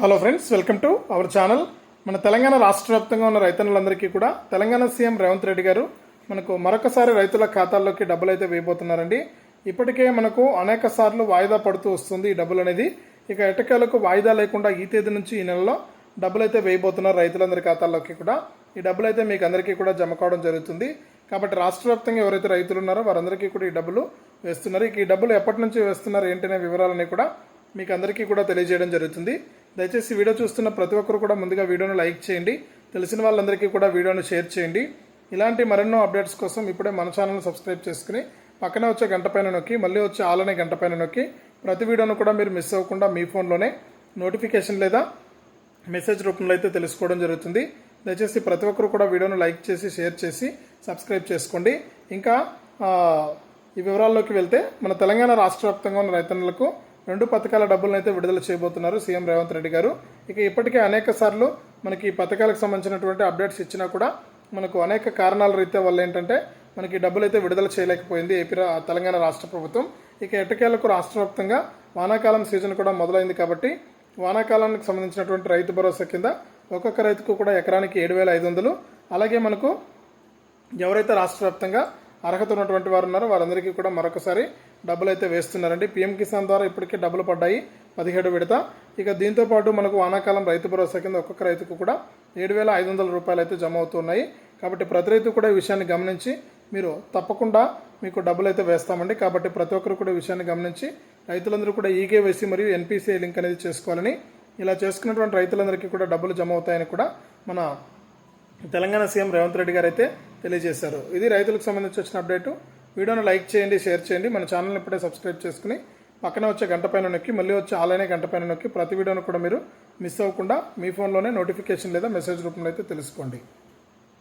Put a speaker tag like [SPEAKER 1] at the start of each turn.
[SPEAKER 1] Hello friends welcome to our channel మన తెలంగాణ రాష్ట్ర వ్యాప్తంగా ఉన్న రైతన్నులందరికీ కూడా తెలంగాణ సీఎం రేవంత్ రెడ్డి గారు మనకు మరొకసారి రైతుల ఖాతాల్లోకి డబ్బులు అయితే వేయబోతున్నారండి. ఇప్పటికే మనకు అనేక సార్లు వాయిదా పడుతూ వస్తుంది ఈ డబ్బులు అనేది. ఇక ఎటకాలకు వాయిదా లేకుండా ఈ తేదీ నుంచి ఈ నెలలో డబ్బులు అయితే వేయబోతున్నారు రైతులందరి ఖాతాల్లోకి కూడా. ఈ డబ్బులు అయితే మీకు అందరికీ కూడా జమ కావడం జరుగుతుంది. కాబట్టి రాష్ట్ర వ్యాప్తంగా ఎవరైతే రైతులు ఉన్నారో వారందరికీ కూడా ఈ డబ్బులు వేస్తున్నారు. ఇక ఈ డబ్బులు ఎప్పటి నుంచి వేస్తున్నారు ఏంటనే వివరాలని కూడా మీకు అందరికీ కూడా తెలియజేయడం జరుగుతుంది. దయచేసి వీడియో చూస్తున్న ప్రతి ఒక్కరు కూడా ముందుగా వీడియోను లైక్ చేయండి. తెలిసిన వాళ్ళందరికీ కూడా వీడియోను షేర్ చేయండి. ఇలాంటి మరెన్నో అప్డేట్స్ కోసం ఇప్పుడే మన ఛానల్ని సబ్స్క్రైబ్ చేసుకుని పక్కనే వచ్చే గంట పైన నొక్కి మళ్ళీ వచ్చే ఆలనే గంట పైన నొక్కి ప్రతి వీడియోను కూడా మీరు మిస్ అవ్వకుండా మీ ఫోన్లోనే నోటిఫికేషన్ లేదా మెసేజ్ రూపంలో అయితే తెలుసుకోవడం జరుగుతుంది. దయచేసి ప్రతి ఒక్కరు కూడా వీడియోను లైక్ చేసి షేర్ చేసి సబ్స్క్రైబ్ చేసుకోండి. ఇంకా ఈ వివరాల్లోకి వెళ్తే మన తెలంగాణ రాష్ట్ర వ్యాప్తంగా ఉన్న రైతన్నులకు రెండు పథకాల డబ్బులను అయితే విడుదల చేయబోతున్నారు సీఎం రేవంత్ రెడ్డి గారు. ఇక ఇప్పటికే అనేక సార్లు మనకి ఈ పథకాలకు సంబంధించినటువంటి అప్డేట్స్ ఇచ్చినా కూడా మనకు అనేక కారణాల రీత్యా వల్ల ఏంటంటే మనకి డబ్బులు అయితే విడుదల చేయలేకపోయింది ఏపీ తెలంగాణ రాష్ట్ర ప్రభుత్వం. ఇక ఎట్టకేలకు రాష్ట్ర వ్యాప్తంగా వానాకాలం సీజన్ కూడా మొదలైంది కాబట్టి వానాకాలానికి సంబంధించినటువంటి రైతు భరోసా కింద ఒక్కొక్క రైతుకు కూడా ఎకరానికి ఏడు వేల ఐదు వందలు. అలాగే మనకు ఎవరైతే రాష్ట్ర వ్యాప్తంగా అర్హత ఉన్నటువంటి వారు ఉన్నారు. వారందరికీ కూడా మరొకసారి డబ్బులు అయితే వేస్తున్నారండి. పీఎం కిసాన్ ద్వారా ఇప్పటికే డబ్బులు పడ్డాయి. పదిహేడు విడత. ఇక దీంతో పాటు మనకు వానాకాలం రైతు భరోసా కింద ఒక్కొక్క రైతుకు కూడా ఏడు వేల ఐదు వందల రూపాయలు అయితే జమ అవుతున్నాయి. కాబట్టి ప్రతి రైతు కూడా ఈ విషయాన్ని గమనించి మీరు తప్పకుండా మీకు డబ్బులు అయితే వేస్తామండి. కాబట్టి ప్రతి ఒక్కరు కూడా విషయాన్ని గమనించి రైతులందరూ కూడా ఈకేవైసీ మరియు ఎన్పిసిఐ లింక్ అనేది చేసుకోవాలని ఇలా చేసుకున్నటువంటి రైతులందరికీ కూడా డబ్బులు జమ అవుతాయని కూడా మన తెలంగాణ సీఎం రేవంత్ రెడ్డి గారు అయితే తెలియజేశారు. ఇది రైతులకు సంబంధించి వచ్చిన అప్డేట్. వీడియోను లైక్ చేయండి షేర్ చేయండి. మన ఛానల్ని ఇప్పుడే సబ్స్క్రైబ్ చేసుకుని పక్కన వచ్చే గంట పైన నొక్కి మళ్ళీ వచ్చే ఆలయనే గంట పైన నొక్కి ప్రతి వీడియోను కూడా మీరు మిస్ అవ్వకుండా మీ ఫోన్లోనే నోటిఫికేషన్ లేదా మెసేజ్ రూపంలో అయితే తెలుసుకోండి.